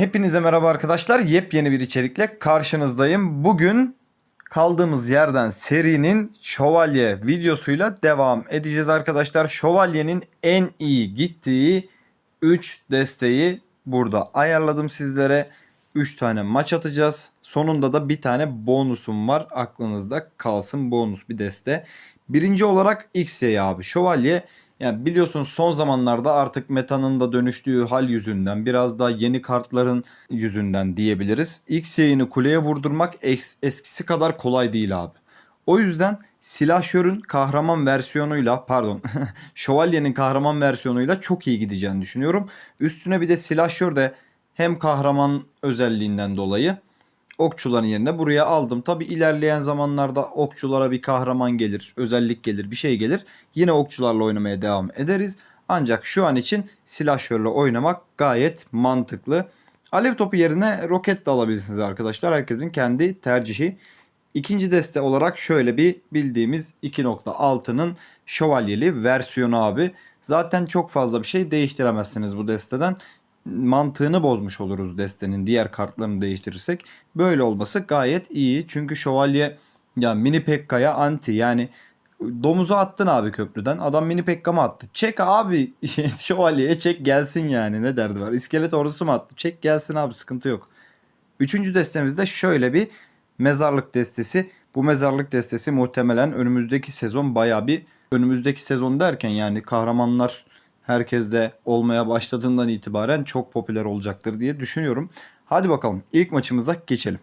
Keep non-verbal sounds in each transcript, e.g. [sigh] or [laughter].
Hepinize merhaba arkadaşlar. Yepyeni bir içerikle karşınızdayım. Bugün kaldığımız yerden serinin şövalye videosuyla devam edeceğiz arkadaşlar. Şövalyenin en iyi gittiği 3 desteği burada ayarladım sizlere. 3 tane maç atacağız. Sonunda da bir tane bonusum var. Aklınızda kalsın bonus bir deste. Birinci olarak XY abi. Şövalye yani biliyorsunuz son zamanlarda artık metanın da dönüştüğü hal yüzünden biraz daha yeni kartların yüzünden diyebiliriz. X yayını kuleye vurdurmak es- eskisi kadar kolay değil abi. O yüzden silahşörün kahraman versiyonuyla pardon [laughs] şövalyenin kahraman versiyonuyla çok iyi gideceğini düşünüyorum. Üstüne bir de silahşör de hem kahraman özelliğinden dolayı okçuların yerine buraya aldım. Tabi ilerleyen zamanlarda okçulara bir kahraman gelir, özellik gelir, bir şey gelir. Yine okçularla oynamaya devam ederiz. Ancak şu an için silahşörle oynamak gayet mantıklı. Alev topu yerine roket de alabilirsiniz arkadaşlar. Herkesin kendi tercihi. İkinci deste olarak şöyle bir bildiğimiz 2.6'nın şövalyeli versiyonu abi. Zaten çok fazla bir şey değiştiremezsiniz bu desteden mantığını bozmuş oluruz destenin diğer kartlarını değiştirirsek. Böyle olması gayet iyi. Çünkü şövalye ya mini pekkaya anti yani domuzu attın abi köprüden. Adam mini pekka mı attı? Çek abi [laughs] şövalyeye çek gelsin yani ne derdi var. İskelet ordusu mu attı? Çek gelsin abi sıkıntı yok. Üçüncü destemizde şöyle bir mezarlık destesi. Bu mezarlık destesi muhtemelen önümüzdeki sezon baya bir önümüzdeki sezon derken yani kahramanlar herkeste olmaya başladığından itibaren çok popüler olacaktır diye düşünüyorum. Hadi bakalım ilk maçımıza geçelim.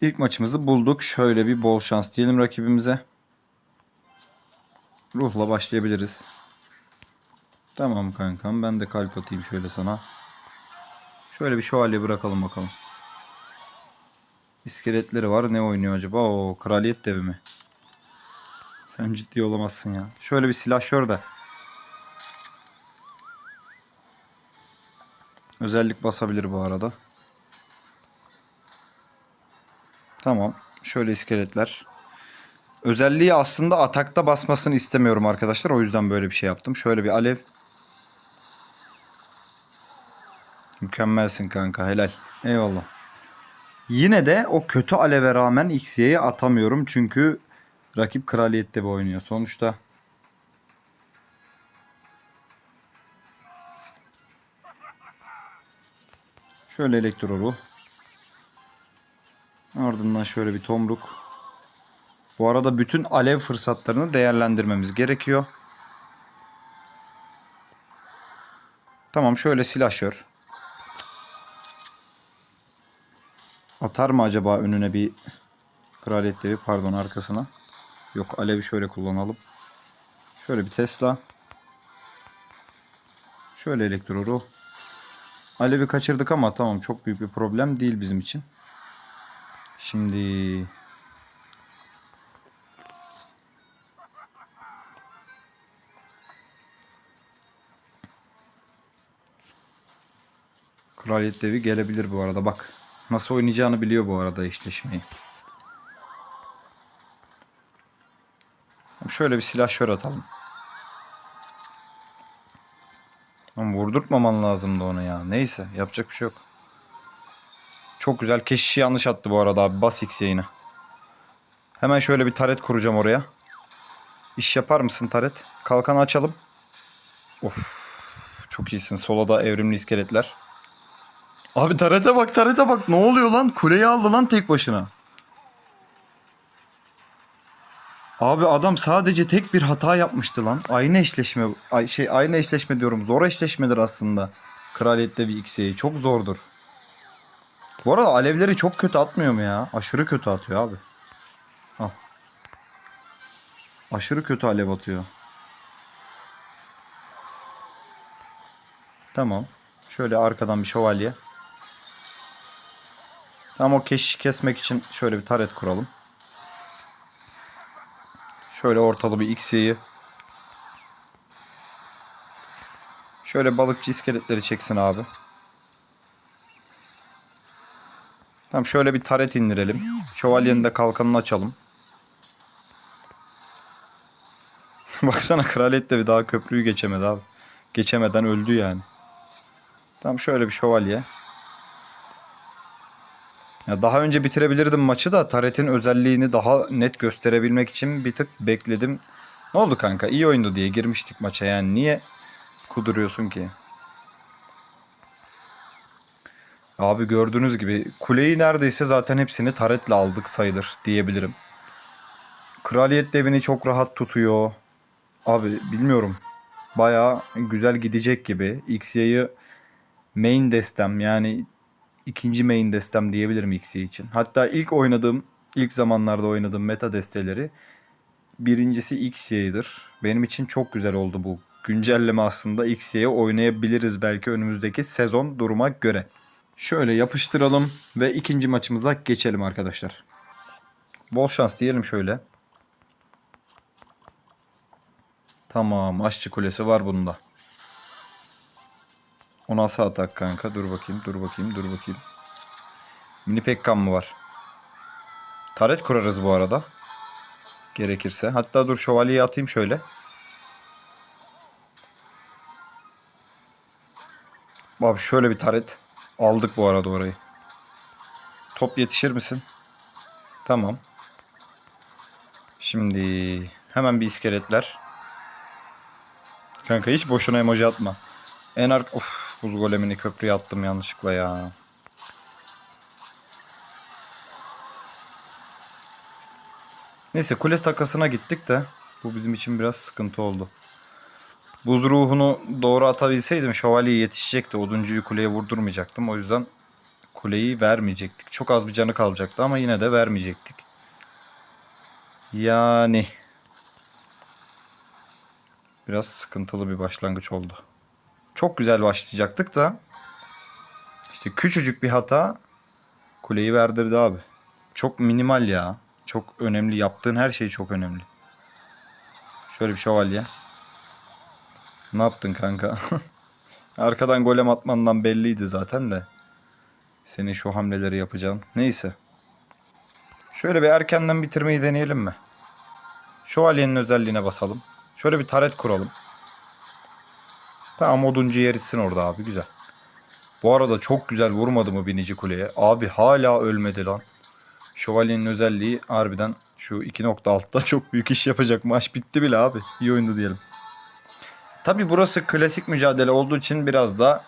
İlk maçımızı bulduk. Şöyle bir bol şans diyelim rakibimize. Ruhla başlayabiliriz. Tamam kankam ben de kalp atayım şöyle sana. Şöyle bir şövalye bırakalım bakalım. İskeletleri var. Ne oynuyor acaba? O kraliyet devi mi? Sen ciddi olamazsın ya. Şöyle bir silahşör de. Özellik basabilir bu arada. Tamam. Şöyle iskeletler. Özelliği aslında atakta basmasını istemiyorum arkadaşlar. O yüzden böyle bir şey yaptım. Şöyle bir alev. Mükemmelsin kanka. Helal. Eyvallah. Yine de o kötü aleve rağmen X'ye'yi atamıyorum. Çünkü rakip kraliyette bir oynuyor. Sonuçta Şöyle elektroru. Ardından şöyle bir tomruk. Bu arada bütün alev fırsatlarını değerlendirmemiz gerekiyor. Tamam şöyle silahşör. Atar mı acaba önüne bir kraliyet devi pardon arkasına. Yok alevi şöyle kullanalım. Şöyle bir Tesla. Şöyle elektroru. Alevi kaçırdık ama tamam çok büyük bir problem değil bizim için. Şimdi Kraliyet devi gelebilir bu arada bak. Nasıl oynayacağını biliyor bu arada eşleşmeyi. Şöyle bir silah şöyle atalım. Ama vurdurtmaman lazımdı onu ya. Neyse yapacak bir şey yok. Çok güzel. Keşişi yanlış attı bu arada abi. Bas X yayını. Hemen şöyle bir taret kuracağım oraya. İş yapar mısın taret? Kalkanı açalım. Of. Çok iyisin. Sola da evrimli iskeletler. Abi tarete bak tarete bak. Ne oluyor lan? Kuleyi aldı lan tek başına. Abi adam sadece tek bir hata yapmıştı lan. Aynı eşleşme şey aynı eşleşme diyorum. Zor eşleşmedir aslında. Kraliyette bir X'yi çok zordur. Bu arada alevleri çok kötü atmıyor mu ya? Aşırı kötü atıyor abi. Al. Aşırı kötü alev atıyor. Tamam. Şöyle arkadan bir şövalye. Tamam o keşişi kesmek için şöyle bir taret kuralım. Şöyle ortalı bir X'yi. Şöyle balıkçı iskeletleri çeksin abi. Tamam şöyle bir taret indirelim. Şövalyenin de kalkanını açalım. [laughs] Baksana kraliyet de bir daha köprüyü geçemedi abi. Geçemeden öldü yani. Tamam şöyle bir şövalye. Ya daha önce bitirebilirdim maçı da Taret'in özelliğini daha net gösterebilmek için bir tık bekledim. Ne oldu kanka? İyi oyundu diye girmiştik maça yani. Niye kuduruyorsun ki? Abi gördüğünüz gibi kuleyi neredeyse zaten hepsini Taret'le aldık sayılır diyebilirim. Kraliyet devini çok rahat tutuyor. Abi bilmiyorum. Baya güzel gidecek gibi. XY'yi main destem yani ikinci main destem diyebilirim XY için. Hatta ilk oynadığım, ilk zamanlarda oynadığım meta desteleri birincisi XY'dir. Benim için çok güzel oldu bu. Güncelleme aslında XY'ye oynayabiliriz belki önümüzdeki sezon duruma göre. Şöyle yapıştıralım ve ikinci maçımıza geçelim arkadaşlar. Bol şans diyelim şöyle. Tamam aşçı kulesi var bunda. O nasıl atak kanka? Dur bakayım, dur bakayım, dur bakayım. Mini Pekkan mı var? Taret kurarız bu arada. Gerekirse. Hatta dur şövalyeyi atayım şöyle. Abi şöyle bir taret. Aldık bu arada orayı. Top yetişir misin? Tamam. Şimdi hemen bir iskeletler. Kanka hiç boşuna emoji atma. En ark... Of buz golemini köprüye attım yanlışlıkla ya. Neyse kule takasına gittik de bu bizim için biraz sıkıntı oldu. Buz ruhunu doğru atabilseydim şövalye yetişecekti. Oduncuyu kuleye vurdurmayacaktım. O yüzden kuleyi vermeyecektik. Çok az bir canı kalacaktı ama yine de vermeyecektik. Yani biraz sıkıntılı bir başlangıç oldu. Çok güzel başlayacaktık da işte küçücük bir hata kuleyi verdirdi abi. Çok minimal ya. Çok önemli. Yaptığın her şey çok önemli. Şöyle bir şövalye. Ne yaptın kanka? [laughs] Arkadan golem atmandan belliydi zaten de. Senin şu hamleleri yapacağım. Neyse. Şöyle bir erkenden bitirmeyi deneyelim mi? Şövalyenin özelliğine basalım. Şöyle bir taret kuralım. Tamam oduncu yeritsin orada abi güzel. Bu arada çok güzel vurmadı mı binici kuleye? Abi hala ölmedi lan. Şövalyenin özelliği harbiden şu 2.6'da [laughs] çok büyük iş yapacak. Maç bitti bile abi. İyi oyundu diyelim. Tabi burası klasik mücadele olduğu için biraz da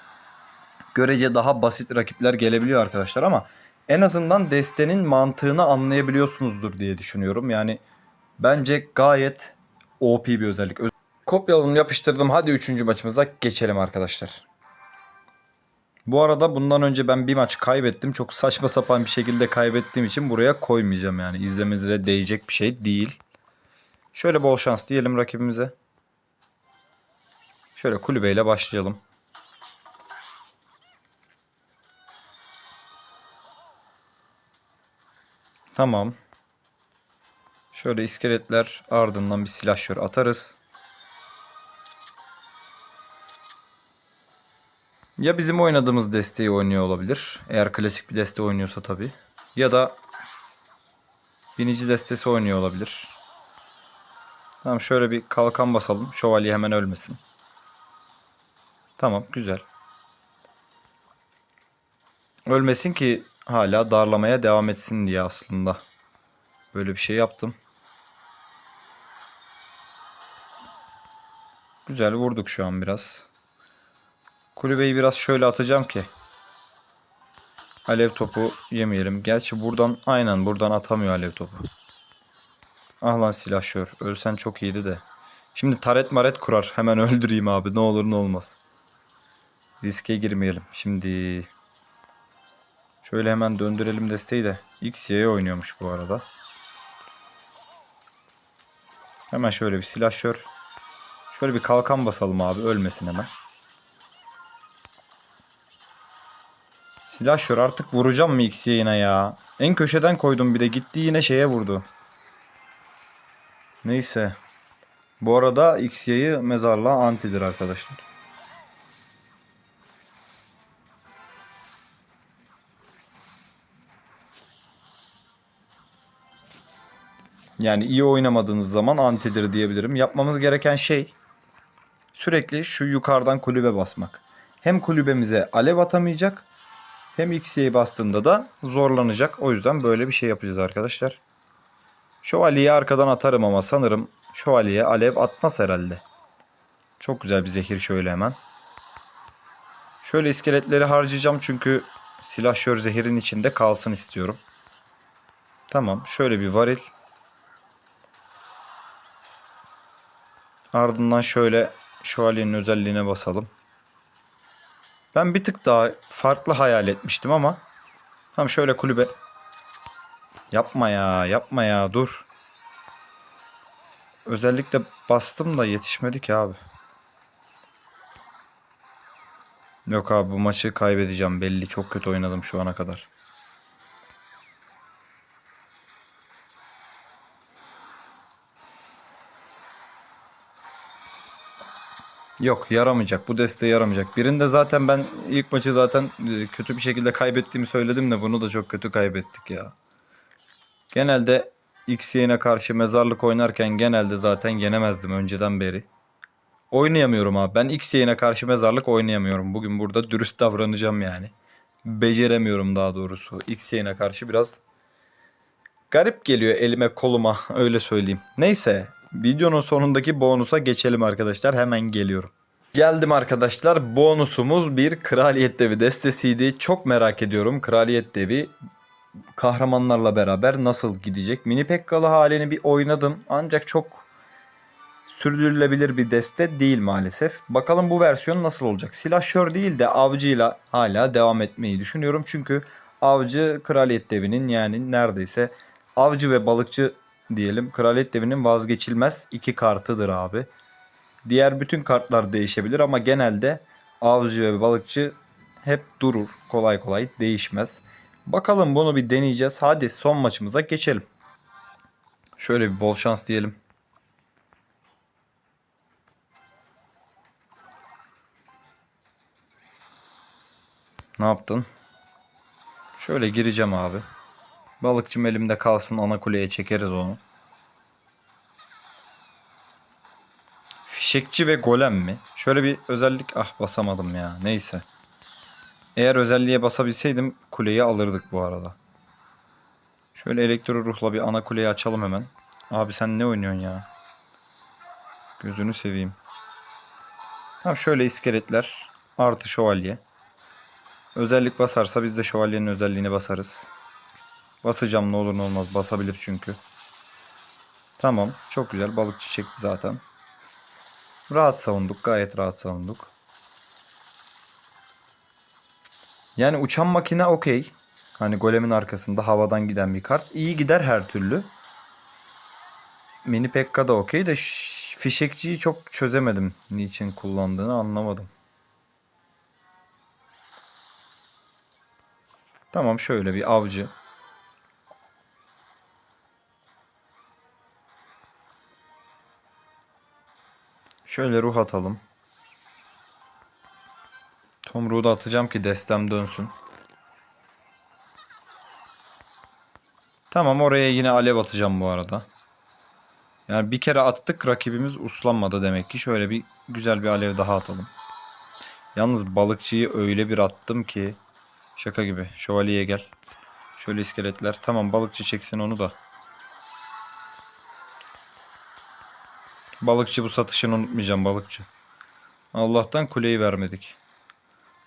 görece daha basit rakipler gelebiliyor arkadaşlar ama en azından destenin mantığını anlayabiliyorsunuzdur diye düşünüyorum. Yani bence gayet OP bir özellik. Kopyaladım yapıştırdım. Hadi 3. maçımıza geçelim arkadaşlar. Bu arada bundan önce ben bir maç kaybettim. Çok saçma sapan bir şekilde kaybettiğim için buraya koymayacağım yani. İzlemenize değecek bir şey değil. Şöyle bol şans diyelim rakibimize. Şöyle kulübeyle başlayalım. Tamam. Şöyle iskeletler ardından bir silahşör atarız. Ya bizim oynadığımız desteği oynuyor olabilir. Eğer klasik bir deste oynuyorsa tabii. Ya da binici destesi oynuyor olabilir. Tamam şöyle bir kalkan basalım. Şövalye hemen ölmesin. Tamam güzel. Ölmesin ki hala darlamaya devam etsin diye aslında. Böyle bir şey yaptım. Güzel vurduk şu an biraz. Kulübeyi biraz şöyle atacağım ki. Alev topu yemeyelim. Gerçi buradan aynen buradan atamıyor alev topu. Ah lan silahşör. Ölsen çok iyiydi de. Şimdi taret maret kurar. Hemen öldüreyim abi. Ne olur ne olmaz. Riske girmeyelim. Şimdi şöyle hemen döndürelim desteği de. XY'ye oynuyormuş bu arada. Hemen şöyle bir silahşör. Şöyle bir kalkan basalım abi. Ölmesin hemen. Silahşör artık vuracağım mı X yayına ya? En köşeden koydum bir de gitti yine şeye vurdu. Neyse. Bu arada X yayı mezarlığa antidir arkadaşlar. Yani iyi oynamadığınız zaman antidir diyebilirim. Yapmamız gereken şey sürekli şu yukarıdan kulübe basmak. Hem kulübemize alev atamayacak Hem X'ye bastığında da zorlanacak. O yüzden böyle bir şey yapacağız arkadaşlar. Şövalyeyi arkadan atarım ama sanırım şövalyeye alev atmaz herhalde. Çok güzel bir zehir şöyle hemen. Şöyle iskeletleri harcayacağım çünkü silahşör zehirin içinde kalsın istiyorum. Tamam şöyle bir varil. Ardından şöyle şövalyenin özelliğine basalım. Ben bir tık daha farklı hayal etmiştim ama. Tamam şöyle kulübe. Yapma ya yapma ya dur. Özellikle bastım da yetişmedi ki abi. Yok abi bu maçı kaybedeceğim belli. Çok kötü oynadım şu ana kadar. Yok yaramayacak. Bu deste yaramayacak. Birinde zaten ben ilk maçı zaten e, kötü bir şekilde kaybettiğimi söyledim de bunu da çok kötü kaybettik ya. Genelde X yayına karşı mezarlık oynarken genelde zaten yenemezdim önceden beri. Oynayamıyorum abi. Ben X yayına karşı mezarlık oynayamıyorum. Bugün burada dürüst davranacağım yani. Beceremiyorum daha doğrusu. X yayına karşı biraz garip geliyor elime koluma [laughs] öyle söyleyeyim. Neyse videonun sonundaki bonusa geçelim arkadaşlar. Hemen geliyorum. Geldim arkadaşlar. Bonusumuz bir Kraliyet Devi destesiydi. Çok merak ediyorum Kraliyet Devi kahramanlarla beraber nasıl gidecek? Mini Pekkalı halini bir oynadım. Ancak çok sürdürülebilir bir deste değil maalesef. Bakalım bu versiyon nasıl olacak? Silahşör değil de avcıyla hala devam etmeyi düşünüyorum. Çünkü avcı kraliyet devinin yani neredeyse avcı ve balıkçı diyelim kraliyet devinin vazgeçilmez iki kartıdır abi. Diğer bütün kartlar değişebilir ama genelde avcı ve balıkçı hep durur. Kolay kolay değişmez. Bakalım bunu bir deneyeceğiz. Hadi son maçımıza geçelim. Şöyle bir bol şans diyelim. Ne yaptın? Şöyle gireceğim abi. Balıkçım elimde kalsın ana kuleye çekeriz onu. Fişekçi ve golem mi? Şöyle bir özellik ah basamadım ya. Neyse. Eğer özelliğe basabilseydim kuleyi alırdık bu arada. Şöyle elektro ruhla bir ana kuleyi açalım hemen. Abi sen ne oynuyorsun ya? Gözünü seveyim. Tamam şöyle iskeletler artı şövalye. Özellik basarsa biz de şövalyenin özelliğini basarız. Basacağım ne olur ne olmaz basabilir çünkü. Tamam çok güzel balıkçı çekti zaten. Rahat savunduk gayet rahat savunduk. Yani uçan makine okey. Hani golemin arkasında havadan giden bir kart. İyi gider her türlü. Mini Pekka da okey de fişekçiyi çok çözemedim. Niçin kullandığını anlamadım. Tamam şöyle bir avcı. Şöyle ruh atalım. Tomruğu da atacağım ki destem dönsün. Tamam oraya yine alev atacağım bu arada. Yani bir kere attık rakibimiz uslanmadı demek ki. Şöyle bir güzel bir alev daha atalım. Yalnız balıkçıyı öyle bir attım ki şaka gibi. Şövalyeye gel. Şöyle iskeletler. Tamam balıkçı çeksin onu da. Balıkçı bu satışını unutmayacağım balıkçı. Allah'tan kuleyi vermedik.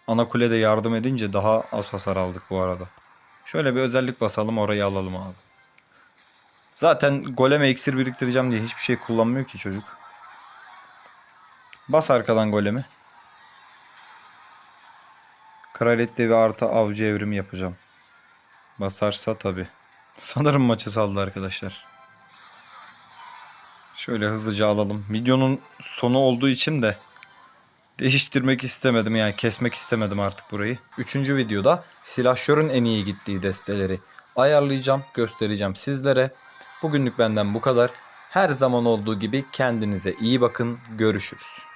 Ana kulede yardım edince daha az hasar aldık bu arada. Şöyle bir özellik basalım orayı alalım abi. Zaten goleme iksir biriktireceğim diye hiçbir şey kullanmıyor ki çocuk. Bas arkadan golemi. Kraliyet devi artı avcı evrimi yapacağım. Basarsa tabi. Sanırım maçı saldı arkadaşlar. Şöyle hızlıca alalım. Videonun sonu olduğu için de değiştirmek istemedim yani kesmek istemedim artık burayı. Üçüncü videoda silahşörün en iyi gittiği desteleri ayarlayacağım, göstereceğim sizlere. Bugünlük benden bu kadar. Her zaman olduğu gibi kendinize iyi bakın. Görüşürüz.